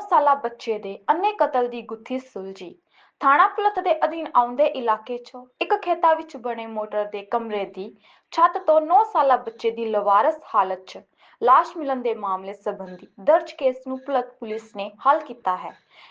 ਸਾਲਾ ਬੱਚੇ ਦੇ ਅੰਨੇ ਕਤਲ ਦੀ ਗੁੱਥੀ ਸੁਲਝੀ। ਥਾਣਾ ਪੁਲਿਸ ਦੇ ਅਧੀਨ ਆਉਂਦੇ ਇਲਾਕੇ ਚ ਇੱਕ ਖੇਤਾ ਵਿੱਚ ਬਣੇ ਮੋਟਰ ਦੇ ਕਮਰੇ ਦੀ ਛੱਤ ਤੋਂ 9 ਸਾਲਾ ਬੱਚੇ ਦੀ ਲਵਾਰਸ ਹਾਲਤ 'ਚ ਲਾਸ਼ ਮਿਲਣ ਦੇ ਮਾਮਲੇ ਸੰਬੰਧੀ ਦਰਜ ਕੇਸ ਨੂੰ ਪੁਲਿਸ ਪੁਲਿਸ ਨੇ ਹੱਲ ਕੀਤਾ ਹੈ।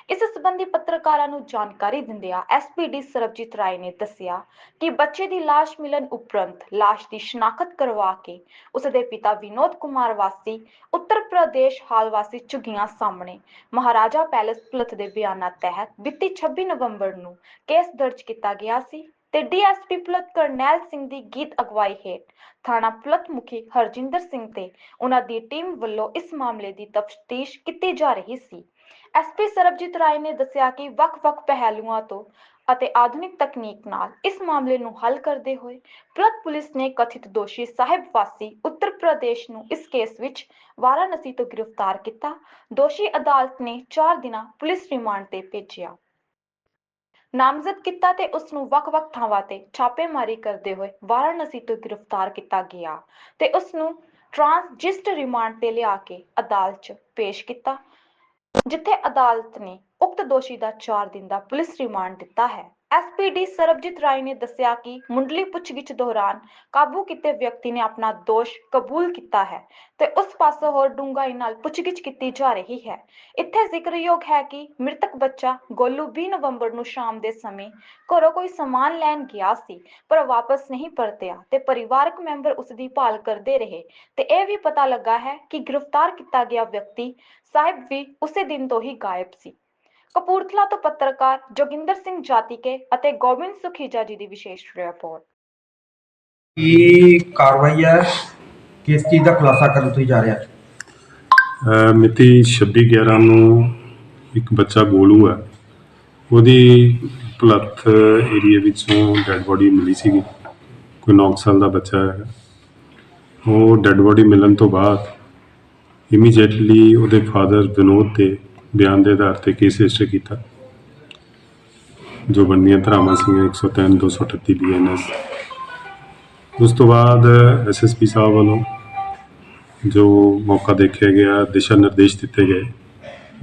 ਇਸ ਸੰਬੰਧੀ ਪੱਤਰਕਾਰਾਂ ਨੂੰ ਜਾਣਕਾਰੀ ਦਿੰਦਿਆਂ ਐਸਪੀਡੀ ਸਰਬਜੀਤ ਰਾਏ ਨੇ ਦੱਸਿਆ ਕਿ ਬੱਚੇ ਦੀ ਲਾਸ਼ ਮਿਲਣ ਉਪਰੰਤ ਲਾਸ਼ ਦੀ ਸ਼ਨਾਖਤ ਕਰਵਾ ਕੇ ਉਸ ਦੇ ਪਿਤਾ ਵਿਨੋਦ ਕੁਮਾਰ ਵਾਸੀ, ਉੱਤਰ ਪ੍ਰਦੇਸ਼ ਹਾਲ ਵਾਸੀ ਝੁੱਗੀਆਂ ਸਾਹਮਣੇ ਮਹਾਰਾਜਾ ਪੈਲੇਸ ਪੁਲਿਸ ਦੇ ਬਿਆਨਾਂ ਤਹਿਤ ਬੀਤੀ 26 ਨਵੰਬਰ ਨੂੰ ਕੇਸ ਦਰਜ ਕੀਤਾ ਗਿਆ ਸੀ। ਤੇ ਡੀਐਸਪੀ ਪੁਲਿਸ ਕਰਨੈਲ ਸਿੰਘ ਦੀ ਗੀਤ ਅਗਵਾਈ ਹੇਠ ਥਾਣਾ ਪੁਲਿਸ ਮੁਖੀ ਹਰਜਿੰਦਰ ਸਿੰਘ ਤੇ ਉਹਨਾਂ ਦੀ ਟੀਮ ਵੱਲੋਂ ਇਸ ਮਾਮਲੇ ਦੀ ਤਫਤੀਸ਼ ਕੀਤੀ ਜਾ ਰਹੀ ਸੀ। ਐਸਪੀ ਸਰਬਜੀਤ ਰਾਏ ਨੇ ਦੱਸਿਆ ਕਿ ਵੱਖ-ਵੱਖ ਪਹਿਲੂਆਂ ਤੋਂ ਅਤੇ ਆਧੁਨਿਕ ਤਕਨੀਕ ਨਾਲ ਇਸ ਮਾਮਲੇ ਨੂੰ ਹੱਲ ਕਰਦੇ ਹੋਏ ਪੁਲਤ ਪੁਲਿਸ ਨੇ ਕਥਿਤ ਦੋਸ਼ੀ ਸਾਹਿਬ ਵਾਸੀ ਉੱਤਰ ਪ੍ਰਦੇਸ਼ ਨੂੰ ਇਸ ਕੇਸ ਵਿੱਚ ਵਾਰਾਣਸੀ ਤੋਂ ਗ੍ਰਿਫਤਾਰ ਕੀਤਾ। ਦੋਸ਼ੀ ਅਦਾਲਤ ਨੇ 4 ਦਿਨਾਂ ਪੁਲਿਸ ਰਿਮਾਂਡ ਤੇ ਭੇਜਿਆ। ਨਾਮਜ਼ਦ ਕੀਤਾ ਤੇ ਉਸ ਨੂੰ ਵੱਖ-ਵੱਖ ਥਾਵਾਂ ਤੇ ਛਾਪੇਮਾਰੀ ਕਰਦੇ ਹੋਏ ਵਾਰਾਣਸੀ ਤੋਂ ਗ੍ਰਿਫਤਾਰ ਕੀਤਾ ਗਿਆ ਤੇ ਉਸ ਨੂੰ ਟ੍ਰਾਂਸਜਿਸਟ ਰਿਮਾਂਡ ਤੇ ਲਿਆ ਕੇ ਅਦਾਲਤ 'ਚ ਪੇਸ਼ ਕੀਤਾ, ਜਿੱਥੇ ਅਦਾਲਤ ਨੇ ਉਕਤ ਦੋਸ਼ੀ ਦਾ 4 ਦਿਨ ਦਾ ਪੁਲਿਸ ਰਿਮਾਂਡ ਦਿੱਤਾ ਹੈ। ਐਸਪੀਡੀ ਸਰਬਜੀਤ ਰਾਏ ਨੇ ਦੱਸਿਆ ਕਿ ਮੁੰਡਲੀ ਪੁੱਛਗਿੱਛ ਦੌਰਾਨ ਕਾਬੂ ਕੀਤੇ ਵਿਅਕਤੀ ਨੇ ਆਪਣਾ ਦੋਸ਼ ਕਬੂਲ ਕੀਤਾ ਹੈ ਤੇ ਉਸ ਪਾਸੋਂ ਹੋਰ ਡੂੰਘਾਈ ਨਾਲ ਪੁੱਛਗਿੱਛ ਕੀਤੀ ਜਾ ਰਹੀ ਹੈ। ਇੱਥੇ ਜ਼ਿਕਰਯੋਗ ਹੈ ਕਿ ਮ੍ਰਿਤਕ ਬੱਚਾ ਗੋਲੂ 20 ਨਵੰਬਰ ਨੂੰ ਸ਼ਾਮ ਦੇ ਸਮੇਂ ਘਰੋਂ ਕੋਈ ਸਮਾਨ ਲੈਣ ਗਿਆ ਸੀ, ਪਰ ਵਾਪਸ ਨਹੀਂ ਪਰਤਿਆ ਤੇ ਪਰਿਵਾਰਕ ਮੈਂਬਰ ਉਸ ਦੀ ਭਾਲ ਕਰਦੇ ਰਹੇ ਤੇ ਇਹ ਵੀ ਪਤਾ ਲੱਗਾ ਹੈ ਕਿ ਗ੍ਰਿਫਤਾਰ ਕੀਤਾ ਗਿਆ ਵਿਅਕਤੀ ਸਾਹਿਬ ਵੀ ਉਸੇ ਦਿਨ ਤੋਂ ਹੀ ਗਾਇਬ ਸੀ। ਕਪੂਰਥਲਾ ਤੋਂ ਪੱਤਰਕਾਰ ਜੋਗਿੰਦਰ ਸਿੰਘ ਜਾਤੀਕੇ ਅਤੇ ਗੋਬਿੰਦ ਸੁਖੀਜਾ ਜੀ ਦੀ ਵਿਸ਼ੇਸ਼ ਰਿਪੋਰਟ। ਕੀ ਕਾਰਵਾਈ ਹੈ? ਕਿਸ ਚੀਜ਼ ਦਾ ਖੁਲਾਸਾ ਕਰਨ ਤੁਸੀਂ ਜਾ ਰਹੇ? ਅਹ ਮਿਤੀ 26/11 ਨੂੰ ਇੱਕ ਬੱਚਾ ਗੋਲੂ ਹੈ। ਉਹਦੀ ਪਲੱਥ ਏਰੀਆ ਵਿੱਚੋਂ ਡੈੱਡ ਬੋਡੀ ਮਿਲੀ ਸੀਗੀ। ਕੋਈ 9 ਸਾਲ ਦਾ ਬੱਚਾ ਹੈ ਉਹ ਡੈੱਡ ਬੋਡੀ ਮਿਲਣ ਤੋਂ ਬਾਅਦ ਇਮੀਡੀਏਟਲੀ ਉਹਦੇ ਫਾਦਰ ਵਿਨੋਦ ਦੇ ਬਿਆਨ ਦੇ ਆਧਾਰ ਤੇ ਕੇਸ ਰਜਿਸਟਰ ਕੀਤਾ। ਜੋ ਬੰਦੀਆਂ ਧਰਾਵਾਂ ਸੀਗੀਆਂ 103 238 ਬੀਐਨਐਸ ਉਸ ਤੋਂ ਬਾਅਦ ਐਸਐਸਪੀ ਸਾਹਿਬ ਵੱਲੋਂ ਜੋ ਮੌਕਾ ਦੇਖਿਆ ਗਿਆ, ਦਿਸ਼ਾ ਨਿਰਦੇਸ਼ ਦਿੱਤੇ ਗਏ,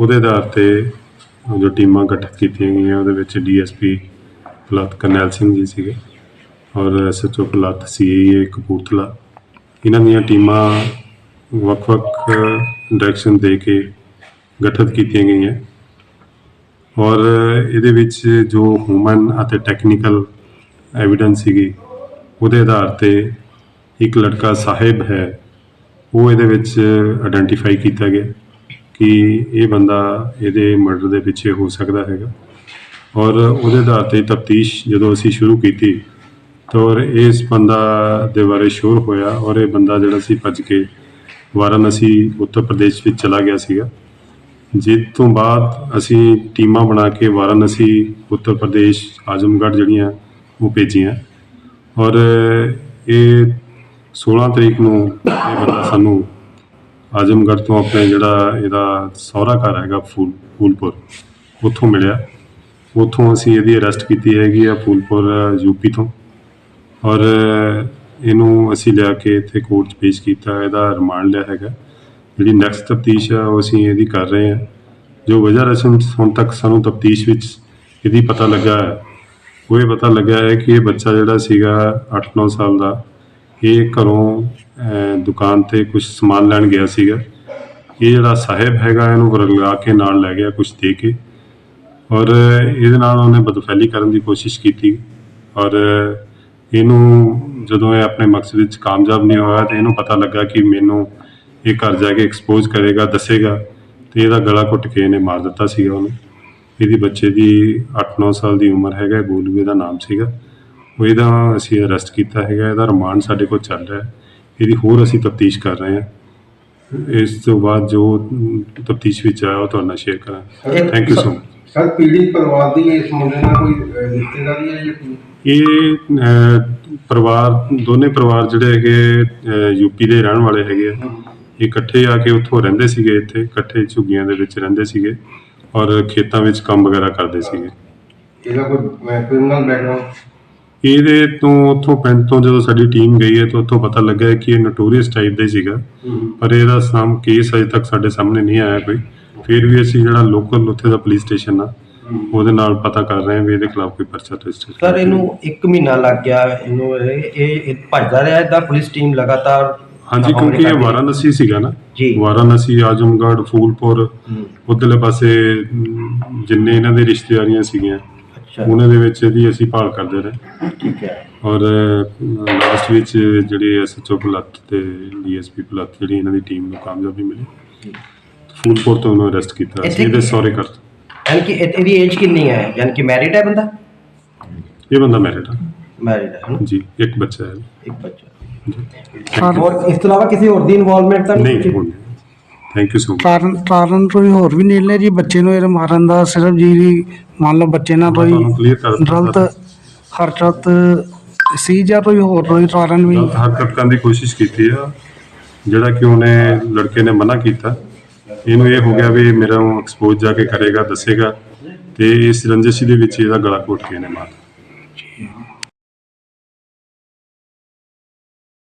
ਉਹਦੇ ਆਧਾਰ ਤੇ ਜੋ ਟੀਮਾਂ ਗਠਿਤ ਕੀਤੀਆਂ ਗਈਆਂ, ਉਹਦੇ ਵਿੱਚ ਡੀਐਸਪੀ ਪਲੱਤ ਕਰਨੈਲ ਸਿੰਘ ਜੀ ਸੀਗੇ ਔਰ ਐਸਐਚਓ ਪਲੱਤ ਸੀਏ ਕਪੂਰਥਲਾ। ਇਹਨਾਂ ਦੀਆਂ ਟੀਮਾਂ ਵੱਖ-ਵੱਖ ਡਾਇਰੈਕਸ਼ਨ ਦੇ ਕੇ ਗਠਿਤ ਕੀਤੀਆਂ ਗਈਆਂ। ਔਰ ਇਹਦੇ ਵਿੱਚ ਜੋ ਹਿਊਮਨ ਅਤੇ ਟੈਕਨੀਕਲ ਐਵੀਡੈਂਸ ਸੀਗੀ, ਉਹਦੇ ਆਧਾਰ ਤੇ ਇੱਕ ਲੜਕਾ ਸਾਹਿਬ ਹੈ, ਉਹ ਇਹਦੇ ਵਿੱਚ ਆਇਡੈਂਟੀਫਾਈ ਕੀਤਾ ਗਿਆ ਕਿ ਇਹ ਬੰਦਾ ਇਹਦੇ ਮਰਡਰ ਦੇ ਪਿੱਛੇ ਹੋ ਸਕਦਾ ਹੈਗਾ। ਔਰ ਉਹਦੇ ਆਧਾਰ ਤੇ ਤਫਤੀਸ਼ ਜਦੋਂ ਅਸੀਂ ਸ਼ੁਰੂ ਕੀਤੀ, ਤਾਂ ਔਰ ਇਸ ਬੰਦਾ ਦੇ ਬਾਰੇ ਸ਼ੋਰ ਹੋਇਆ ਔਰ ਇਹ ਬੰਦਾ ਜਿਹੜਾ ਸੀ ਭੱਜ ਕੇ ਵਾਰਾਣਸੀ, ਉੱਤਰ ਪ੍ਰਦੇਸ਼ ਵਿੱਚ ਚਲਾ ਗਿਆ ਸੀਗਾ। ਜਿਸ ਤੋਂ ਬਾਅਦ ਅਸੀਂ ਟੀਮਾਂ ਬਣਾ ਕੇ ਵਾਰਾਣਸੀ, ਉੱਤਰ ਪ੍ਰਦੇਸ਼, ਆਜ਼ਮਗੜ੍ਹ ਜਿਹੜੀਆਂ ਉਹ ਭੇਜੀਆਂ। ਔਰ ਇਹ 16 ਤਰੀਕ ਨੂੰ ਇਹ ਬੰਦਾ ਸਾਨੂੰ ਆਜ਼ਮਗੜ੍ਹ ਤੋਂ ਆਪਣੇ ਜਿਹੜਾ ਇਹਦਾ ਸਹੁਰਾ ਘਰ ਹੈਗਾ ਫੂਲ, ਫੂਲਪੁਰ, ਉੱਥੋਂ ਮਿਲਿਆ। ਉੱਥੋਂ ਅਸੀਂ ਇਹਦੀ ਅਰੈਸਟ ਕੀਤੀ ਹੈਗੀ ਆ ਫੂਲਪੁਰ ਯੂਪੀ ਤੋਂ। ਔਰ ਇਹਨੂੰ ਅਸੀਂ ਲਿਆ ਕੇ ਇੱਥੇ ਕੋਰਟ 'ਚ ਪੇਸ਼ ਕੀਤਾ, ਇਹਦਾ ਰਿਮਾਂਡ ਲਿਆ ਹੈਗਾ। ਜਿਹੜੀ ਨੈਕਸਟ ਤਫਤੀਸ਼ ਆ, ਉਹ ਅਸੀਂ ਇਹਦੀ ਕਰ ਰਹੇ ਹਾਂ। ਜੋ ਵਜ੍ਹਾ ਰਸਮ ਹੁਣ ਤੱਕ ਸਾਨੂੰ ਤਫਤੀਸ਼ ਵਿੱਚ ਇਹਦੀ ਪਤਾ ਲੱਗਾ ਹੈ, ਉਹ ਇਹ ਪਤਾ ਲੱਗਾ ਹੈ ਕਿ ਇਹ ਬੱਚਾ ਜਿਹੜਾ ਸੀਗਾ 8-9 ਸਾਲ ਦਾ, ਇਹ ਘਰੋਂ ਦੁਕਾਨ ਤੇ ਕੁਝ ਸਮਾਨ ਲੈਣ ਗਿਆ ਸੀਗਾ। ਇਹ ਜਿਹੜਾ ਸਾਹਿਬ ਹੈਗਾ, ਇਹਨੂੰ ਵਰਗਾ ਕੇ ਨਾਲ ਲੈ ਗਿਆ ਕੁਝ ਦੇ ਕੇ। ਔਰ ਇਹਦੇ ਨਾਲ ਉਹਨੇ ਬਦਫੈਲੀ ਕਰਨ ਦੀ ਕੋਸ਼ਿਸ਼ ਕੀਤੀ। ਔਰ ਇਹਨੂੰ ਜਦੋਂ ਇਹ ਆਪਣੇ ਮਕਸਦ ਵਿੱਚ ਕਾਮਯਾਬ ਨਹੀਂ ਹੋਇਆ, ਤੇ ਇਹਨੂੰ ਪਤਾ ਲੱਗਾ ਕਿ ਮੈਨੂੰ ਇਹ ਘਰ ਜਾ ਕੇ ਐਕਸਪੋਜ਼ ਕਰੇਗਾ ਦੱਸੇਗਾ ਤੇ ਇਹਦਾ ਗਲਾ ਘੁੱਟ ਕੇ ਇਹਨੇ ਮਾਰ ਦਿੱਤਾ ਸੀਗਾ ਉਹਨੂੰ। ਇਹਦੀ ਬੱਚੇ ਦੀ 8-9 ਸਾਲ ਦੀ ਉਮਰ ਹੈਗਾ ਗੋਲੂ ਇਹਦਾ ਨਾਮ ਸੀਗਾ। ਉਹ ਇਹਦਾ ਅਸੀਂ ਅਰੈਸਟ ਕੀਤਾ ਹੈਗਾ ਇਹਦਾ ਰਿਮਾਂਡ ਸਾਡੇ ਕੋਲ ਚੱਲ ਰਿਹਾ ਹੈ। ਇਹਦੀ ਹੋਰ ਅਸੀਂ ਤਫਤੀਸ਼ ਕਰ ਰਹੇ ਹਾਂ। ਇਸ ਤੋਂ ਬਾਅਦ ਜੋ ਤਫਤੀਸ਼ ਵਿੱਚ ਆਇਆ ਉਹ ਤੁਹਾਡੇ ਨਾਲ ਸ਼ੇਅਰ ਕਰਾਂਗੇ। Thank you so much sir ਪੀੜਿਤ ਪਰਿਵਾਰ ਦੀ ਇਸ ਮੁੰਡੇ ਨਾਲ ਕੋਈ ਅਹ, ਰਿਸ਼ਤੇਦਾਰੀ ਹੈ ਜਾਂ ਕੋਈ ਇਹ ਅਹ, ਪਰਿਵਾਰ ਦੋਨੇ ਪਰਿਵਾਰ ਜਿਹੜੇ ਹੈਗੇ ਯੂਪੀ ਦੇ ਰਹਿਣ ਵਾਲੇ ਹੈਗੇ ਆ। ਇਕੱਠੇ ਆ ਕੇ ਉੱਥੋਂ ਰਹਿੰਦੇ ਸੀਗੇ ਇੱਥੇ ਇਕੱਠੇ ਝੁੱਗੀਆਂ ਦੇ ਵਿੱਚ ਰਹਿੰਦੇ ਸੀਗੇ ਔਰ ਖੇਤਾਂ ਵਿੱਚ ਕੰਮ ਵਗੈਰਾ ਕਰਦੇ ਸੀਗੇ। ਇਹਦਾ ਕੋਈ ਕ੍ਰਿਮੀਨਲ ਬੈਕਗ੍ਰਾਉਂਡ ਇਹਦੇ ਤੋਂ ਉੱਥੋਂ ਪਿੰਡ ਤੋਂ ਜਦੋਂ ਸਾਡੀ ਟੀਮ ਗਈ ਹੈ ਤਾਂ ਉੱਥੋਂ ਪਤਾ ਲੱਗਾ ਕਿ ਇਹ ਨੋਟੋਰੀਅਸ ਟਾਈਪ ਦਾ ਹੀ ਸੀਗਾ। ਪਰ ਇਹਦਾ ਨਾਮ ਕੇਸ ਅਜੇ ਤੱਕ ਸਾਡੇ ਸਾਹਮਣੇ ਨਹੀਂ ਆਇਆ ਕੋਈ। ਫਿਰ ਵੀ ਅਸੀਂ ਜਿਹੜਾ ਲੋਕਲ ਉੱਥੇ ਦਾ ਪੁਲਿਸ ਸਟੇਸ਼ਨ ਆ ਉਹਦੇ ਨਾਲ ਪਤਾ ਕਰ ਰਹੇ ਹਾਂ ਵੀ ਇਹਦੇ ਖਿਲਾਫ ਕੋਈ ਪਰਚਾ ਰਜਿਸਟਰ ਸਰ ਇਹਨੂੰ 1 ਮਹੀਨਾ ਲੱਗ ਗਿਆ। ਇਹਨੂੰ ਇਹ ਇਹ ਇਹ ਭੱਜਦਾ ਰਿਹਾ ਇਹਦਾ ਪੁਲਿਸ ਟੀਮ ਲਗਾਤਾਰ ਹਾਂਜੀ ਕਿਉਂਕਿ ਇਹ। ਵਾਰਾਣਸੀ ਸੀਗਾ ਨਾ। ਜੀ। ਵਾਰਾਣਸੀ ਆਜਮਗੜ੍ਹ ਫੂਲਪੁਰ ਉਧਰਲੇ ਪਾਸੇ ਅਮ, ਜਿੰਨੇ ਇਹਨਾਂ ਦੇ ਰਿਸ਼ਤੇਦਾਰੀਆਂ ਸੀਗੀਆਂ ਅੱਛਾ। ਉਹਨਾਂ ਦੇ ਵਿੱਚ ਇਹਦੀ ਅਸੀਂ ਭਾਲ ਕਰਦੇ ਰਹੇ। ਠੀਕ ਹੈ। ਔਰ ਲਾਸਟ ਵਿੱਚ ਜਿਹੜੇ ਐਸਐਚਓ ਪੁਲੱਤ ਤੇ ਡੀਐਸਪੀ ਪੁਲੱਤ ਜਿਹੜੀ ਇਹਨਾਂ ਦੀ ਟੀਮ ਨੂੰ ਕਾਮਯਾਬੀ ਮਿਲੀ। ਫੂਲਪੁਰ ਤੋਂ ਉਹਨੂੰ ਅਰੈਸਟ ਕੀਤਾ। ਅਸੀਂ ਇਹਦੇ ਸੌਰੇ ਕਰ ਯਾਨੀ ਕਿ ਇਹ- ਇਹਦੀ ਏਜ ਕਿੰਨੀ ਹੈ? ਯਾਨੀ ਕਿ ਮੈਰਿਡ ਹੈ ਬੰਦਾ? ਇਹ ਬੰਦਾ ਮੈਰਿਡ ਆ ਮੈਰਿਡ ਹੈ? ਜੀ ਇੱਕ ਬੱਚਾ ਹੈ। ਇੱਕ ਬੱਚਾ। ਕਾਰਨ ਹੋਰ ਇਸ ਤੋਂ ਇਲਾਵਾ ਕਿਸੇ ਹੋਰ ਦੀ ਇਨਵੋਲਵਮੈਂਟ ਤਾਂ ਨਹੀਂ ਹੁਣ ਥੈਂਕ ਯੂ ਸੋ ਮਚ ਕਾਰਨ ਕਾਰਨ ਕੋਈ ਹੋਰ ਵੀ ਨਹੀਂ ਲੈ ਜੀ ਬੱਚੇ ਨੂੰ ਇਹ ਮਾਰਨ ਦਾ ਸਿਰਫ ਜੀ ਮੰਨ ਲਓ ਬੱਚੇ ਨਾਲ ਕੋਈ ਤੁਹਾਨੂੰ clear ਕਰ ਦਿੱਤਾ। ਗਲਤ ਹਰਕਤ ਸੀ ਜਾਂ ਕੋਈ ਹੋਰ ਕੋਈ ਕਾਰਨ ਵੀ? ਗਲਤ ਹਰਕਤ ਕਰਨ ਦੀ ਕੋਸ਼ਿਸ਼ ਕੀਤੀ ਆ। ਜਿਹੜਾ ਕਿ ਉਹਨੇ ਲੜਕੇ ਨੇ ਮਨਾ ਕੀਤਾ। ਇਹਨੂੰ ਇਹ ਹੋ ਗਿਆ ਵੀ ਮੇਰਾ ਐਕਸਪੋਜ਼ ਜਾ ਕੇ ਕਰੇਗਾ ਦੱਸੇਗਾ। ਤੇ ਇਸ ਰੰਜਿਸ਼ ਦੇ ਵਿੱਚ ਇਹਦਾ ਗਲਾ ਘੋਟ ਕੇ ਇਹਨੇ ਮਾਰ